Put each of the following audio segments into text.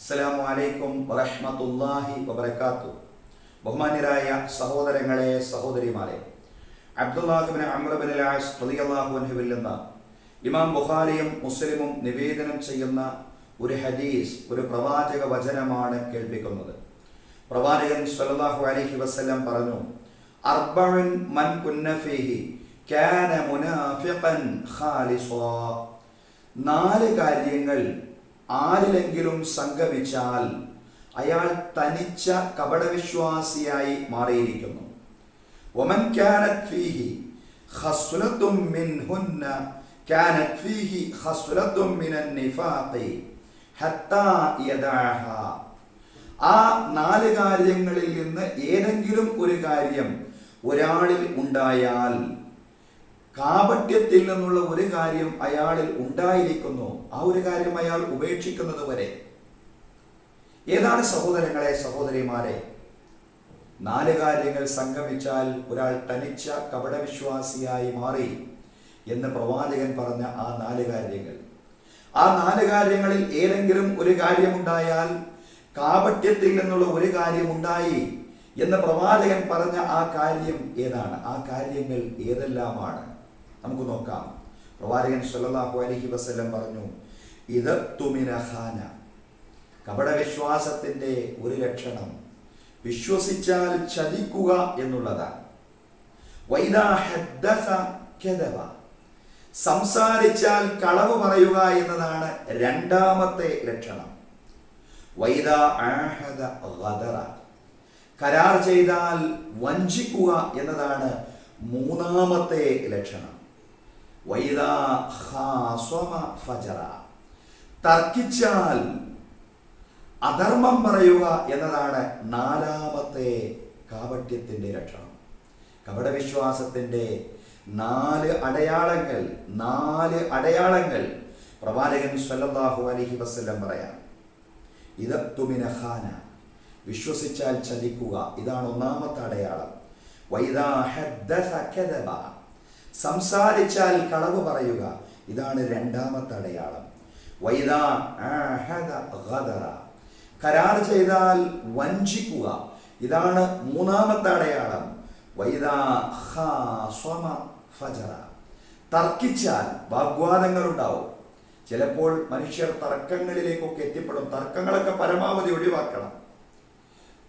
അസ്സലാമു അലൈക്കും വറഹ്മത്തുള്ളാഹി വബറകാത്തു ബഹുമാന്യരായ സഹോദരങ്ങളെ സഹോദരിമാരെ അബ്ദുല്ലാഹിബിൻ അമ്രബിൻ റളിയല്ലാഹു അൻഹുവിൽ നിന്ന് ഇമാം ബുഖാരിയും മുസ്ലിമും നിവേദനം ചെയ്യുന്ന ഒരു ഹദീസ് ഒരു പ്രവാചക വചനമാണ് കേൾപ്പിക്കുന്നത്. പ്രവാചകൻ സ്വല്ലല്ലാഹു അലൈഹി വസല്ലം പറഞ്ഞു അർബഅൻ മൻ കുന്ന ഫീഹി കാന മുനാഫിഖൻ ഖാലിസ. നാല് കാര്യങ്ങൾ ആരിലെങ്കിലും സംഗമിച്ചാൽ അയാൾ തനിച്ച കപടവിശ്വാസിയായി മാറിയിരിക്കുന്നു ومن كانت فيه خصلة منهن كانت فيه خصلة من النفاق حتى يدعها ആ നാല് കാര്യങ്ങളിൽ നിന്ന് ഏതെങ്കിലും ഒരു കാര്യം ഒരാളിൽ ഉണ്ടായാൽ കാപട്യത്തിൽ നിന്നുള്ള ഒരു കാര്യം അയാളിൽ ഉണ്ടായിരിക്കുന്നു. ആ ഒരു കാര്യം അയാൾ ഉപേക്ഷിക്കുന്നത് വരെ. ഏതാണ് സഹോദരങ്ങളെ സഹോദരിമാരെ? നാല് കാര്യങ്ങൾ സംഗമിച്ചാൽ ഒരാൾ തനിച്ച കപടവിശ്വാസിയായി മാറി എന്ന് പ്രവാചകൻ പറഞ്ഞ ആ നാല് കാര്യങ്ങൾ. ആ നാല് കാര്യങ്ങളിൽ ഏതെങ്കിലും ഒരു കാര്യമുണ്ടായാൽ കാപട്യത്തിൽ നിന്നുള്ള ഒരു കാര്യമുണ്ടായി എന്ന് പ്രവാചകൻ പറഞ്ഞ ആ കാര്യം ഏതാണ്? ആ കാര്യങ്ങൾ ഏതെല്ലാമാണ്? നമുക്ക് നോക്കാം. പ്രവാചകൻ സല്ലല്ലാഹു അലൈഹി വസല്ലം പറഞ്ഞു ഇത് തുമിനഹാന കപടവിശ്വാസത്തിന്റെ ഒരു ലക്ഷണം. വിശ്വസിച്ചാൽ ചതിക്കുക എന്നുള്ളതാണ്. സംസാരിച്ചാൽ കളവ് പറയുക എന്നതാണ് രണ്ടാമത്തെ ലക്ഷണം. വൈദാ ആഹദ കരാർ ചെയ്താൽ വഞ്ചിക്കുക എന്നതാണ് മൂന്നാമത്തെ ലക്ഷണം. തർക്കിച്ചാൽ അധർമ്മം പറയുക എന്നതാണ് നാലാമത്തെ കാപട്യത്തിന്റെ ലക്ഷണം. കപടവിശ്വാസത്തിന്റെ നാല് അടയാളങ്ങൾ നാല് അടയാളങ്ങൾ പ്രവാചകൻ സല്ലല്ലാഹു അലൈഹി വസല്ലം പറയാം. ഇത് ഖാന. വിശ്വസിച്ചാൽ ചതിക്കുക ഇതാണ് ഒന്നാമത്തെ അടയാളം. വൈദാ സംസാരിച്ചാൽ കളവ് പറയുക. ഇതാണ് രണ്ടാമത്തെ അടയാളം. വൈദാ കരാർ ചെയ്താൽ വഞ്ചിക്കുക. ഇതാണ് മൂന്നാമത്തെ അടയാളം. വൈദാ ഫജറ. തർക്കിച്ചാൽ വാഗ്വാദങ്ങൾ ഉണ്ടാവും. ചിലപ്പോൾ മനുഷ്യർ തർക്കങ്ങളിലേക്കൊക്കെ എത്തിപ്പെടും. തർക്കങ്ങളൊക്കെ പരമാവധി ഒഴിവാക്കണം.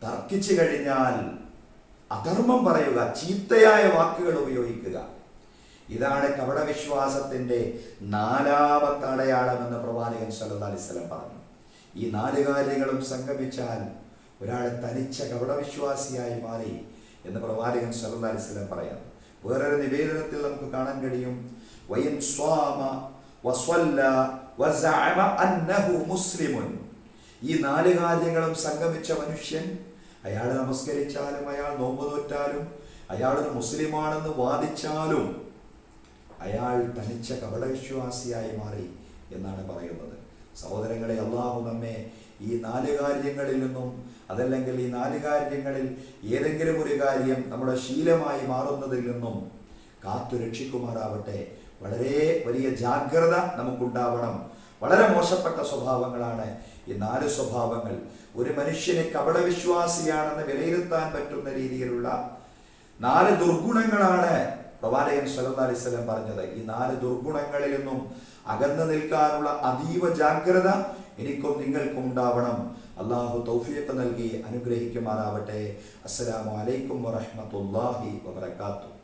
തർക്കിച്ചു കഴിഞ്ഞാൽ അധർമ്മം പറയുക ചീത്തയായ വാക്കുകൾ ഉപയോഗിക്കുക. ഇതാണ് കപടവിശ്വാസത്തിന്റെ നാലാമത്തെ അടയാളമെന്ന് പ്രവാചകൻ സല്ലല്ലാഹു അലൈഹി വസല്ലം പറഞ്ഞു. ഈ നാല് കാര്യങ്ങളും സംഗമിച്ചാൽ ഒരാൾ തനിച്ച കപടവിശ്വാസിയായി മാറി എന്ന് പ്രവാചകൻ സല്ലല്ലാഹു അലൈഹി വസല്ലം പറയാം വേറൊരു നിവേദനത്തിൽ നമുക്ക് കാണാൻ കഴിയും. വയൻ സ്വാമ വസ്വല്ല അന്നഹു മുസ്ലിമുൻ. ഈ നാല് കാര്യങ്ങളും സംഗമിച്ച മനുഷ്യൻ അയാൾ നമസ്കരിച്ചാലും അയാൾ നോമ്പ് നോറ്റാലും അയാൾ ഒരു മുസ്ലിമാണെന്ന് വാദിച്ചാലും അയാൾ തനിച്ച കപടവിശ്വാസിയായി മാറി എന്നാണ് പറയുന്നത്. സഹോദരങ്ങളെ അള്ളാഹു നമ്മെ ഈ നാല് കാര്യങ്ങളിൽ നിന്നും അതല്ലെങ്കിൽ ഈ നാല് കാര്യങ്ങളിൽ ഏതെങ്കിലും ഒരു കാര്യം നമ്മുടെ ശീലമായി മാറുന്നതിൽ നിന്നും കാത്തു രക്ഷിക്കുമാറാവട്ടെ. വളരെ വലിയ ജാഗ്രത നമുക്കുണ്ടാവണം. വളരെ മോശപ്പെട്ട സ്വഭാവങ്ങളാണ് ഈ നാല് സ്വഭാവങ്ങൾ. ഒരു മനുഷ്യനെ കപടവിശ്വാസിയാണെന്ന് വിലയിരുത്താൻ പറ്റുന്ന രീതിയിലുള്ള നാല് ദുർഗുണങ്ങളാണ് പ്രവാചകൻ അലൈഹി വസല്ലം പറഞ്ഞത് ഈ നാല് ദുർഗുണങ്ങളിൽ നിന്നും അകന്നു നിൽക്കാനുള്ള അതീവ ജാഗ്രത എനിക്കും നിങ്ങൾക്കും ഉണ്ടാവണം. അള്ളാഹു തൗഫിയത്ത് നൽകി അനുഗ്രഹിക്കുമാറാവട്ടെ. അസ്സലാമു അലൈക്കും വറഹ്മത്തുള്ളാഹി വബറകാതുഹു.